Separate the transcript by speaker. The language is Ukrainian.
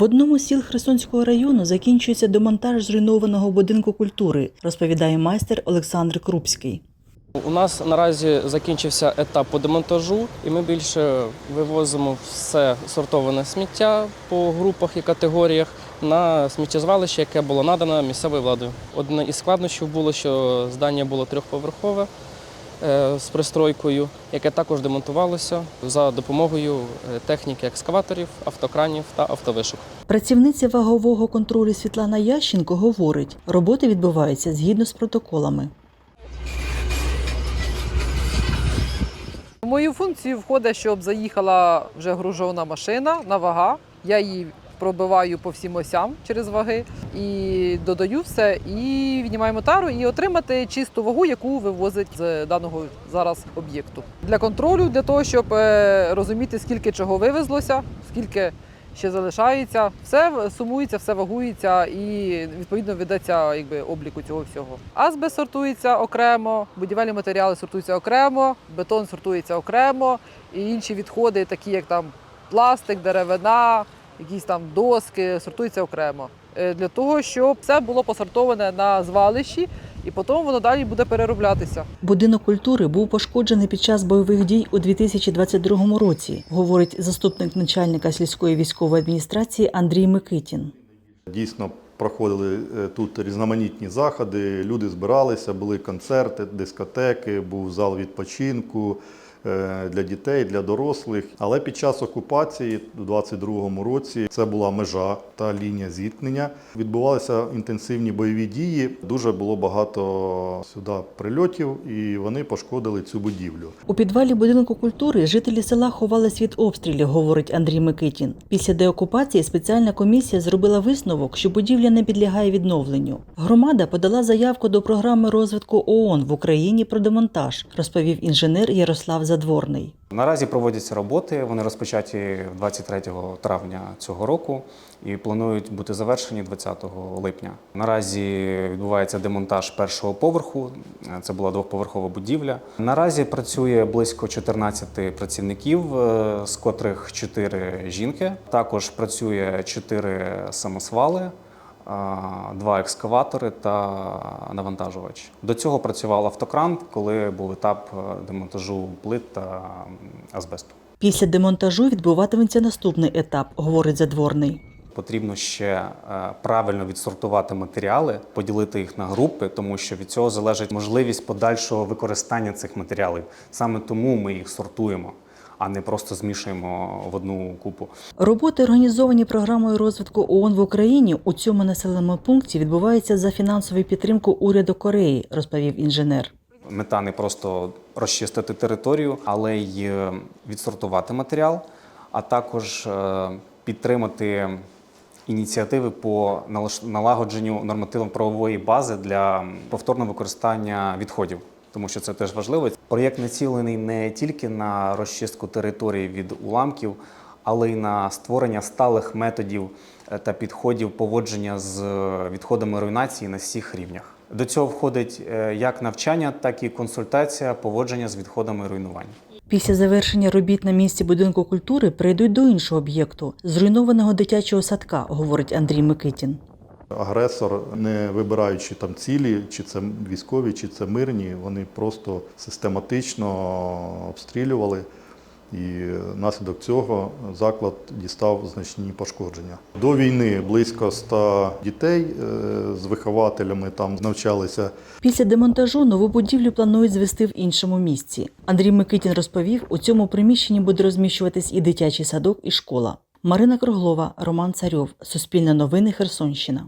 Speaker 1: В одному з сіл Херсонського району закінчується демонтаж зруйнованого будинку культури, розповідає майстер Олександр Крупський.
Speaker 2: У нас наразі закінчився етап по демонтажу, і ми більше вивозимо все сортоване сміття по групах і категоріях на сміттєзвалище, яке було надано місцевою владою. Одне із складнощів було, що здання було трьохповерхове з пристройкою, яке також демонтувалося за допомогою е, техніки екскаваторів, автокранів та автовишок.
Speaker 1: Працівниця вагового контролю Світлана Ященко говорить, роботи відбуваються згідно з протоколами.
Speaker 3: В мою функцію входить, щоб заїхала вже гружована машина на вага. Я її пробиваю по всім осям через ваги і додаю все, і віднімаємо тару і отримати чисту вагу, яку вивозить з даного зараз об'єкту. Для контролю, для того, щоб е, розуміти, скільки чого вивезлося, скільки ще залишається, все сумується, все вагується і відповідно ведеться якби, обліку цього всього. Азбест сортується окремо, будівельні матеріали сортуються окремо, бетон сортується окремо, і інші відходи, такі як там пластик, деревина, якісь там доски, сортуються окремо. Е, Для того, щоб все було посортоване на звалищі, і потім воно далі буде перероблятися.
Speaker 1: Будинок культури був пошкоджений під час бойових дій у 2022 році, говорить заступник начальника сільської військової адміністрації Андрій Микитін.
Speaker 4: Дійсно проходили е, тут різноманітні заходи. Люди збиралися, були концерти, дискотеки, був зал відпочинку для дітей, для дорослих. Але під час окупації у 22-му році це була межа та лінія зіткнення. Відбувалися інтенсивні бойові дії. Дуже було багато сюди прильотів, і вони пошкодили цю будівлю.
Speaker 1: У підвалі будинку культури жителі села ховались від обстрілів, говорить Андрій Микитін. Після деокупації спеціальна комісія зробила висновок, що будівля не підлягає відновленню. Громада подала заявку до програми розвитку ООН в Україні про демонтаж, розповів інженер Ярослав Задворний.
Speaker 5: Наразі проводяться роботи. Вони розпочаті 23 травня цього року і планують бути завершені 20 липня. Наразі відбувається демонтаж першого поверху. Це була двохповерхова будівля. Наразі працює близько 14 працівників, е, з котрих 4 жінки. Також працює 4 самосвали. Два екскаватори та навантажувач. До цього працював автокран, коли був етап е, демонтажу плит та азбесту.
Speaker 1: Після демонтажу відбуватиметься наступний етап, говорить Задворний.
Speaker 5: Потрібно ще е, правильно відсортувати матеріали, поділити їх на групи, тому що від цього залежить можливість подальшого використання цих матеріалів. Саме тому ми їх сортуємо, а не просто змішуємо в одну купу.
Speaker 1: Роботи, організовані програмою розвитку ООН в Україні, у цьому населеному пункті відбуваються за фінансову підтримку уряду Кореї, розповів інженер.
Speaker 5: Мета не просто розчистити територію, але й е, відсортувати матеріал, а також е, підтримати ініціативи по налагодженню нормативно-правової бази для повторного використання відходів. Тому що це теж важливо. Проєкт націлений не тільки на розчистку території від уламків, але й на створення сталих методів е, та підходів поводження з е, відходами руйнації на всіх рівнях. До цього входить е, як навчання, так і консультація поводження з відходами руйнувань.
Speaker 1: Після завершення робіт на місці будинку культури перейдуть до іншого об'єкту зруйнованого дитячого садка, говорить Андрій Микитін.
Speaker 4: Агресор, не вибираючи там цілі, чи це військові, чи це мирні, вони просто систематично обстрілювали. І наслідок цього заклад дістав значні пошкодження. До війни близько 100 дітей е, з вихователями там навчалися
Speaker 1: Після демонтажу нову будівлю планують звести в іншому місці. Андрій Микитін розповів, у цьому приміщенні буде розміщуватись і дитячий садок, і школа. Марина Круглова, Роман Царьов, Суспільне новини, Херсонщина.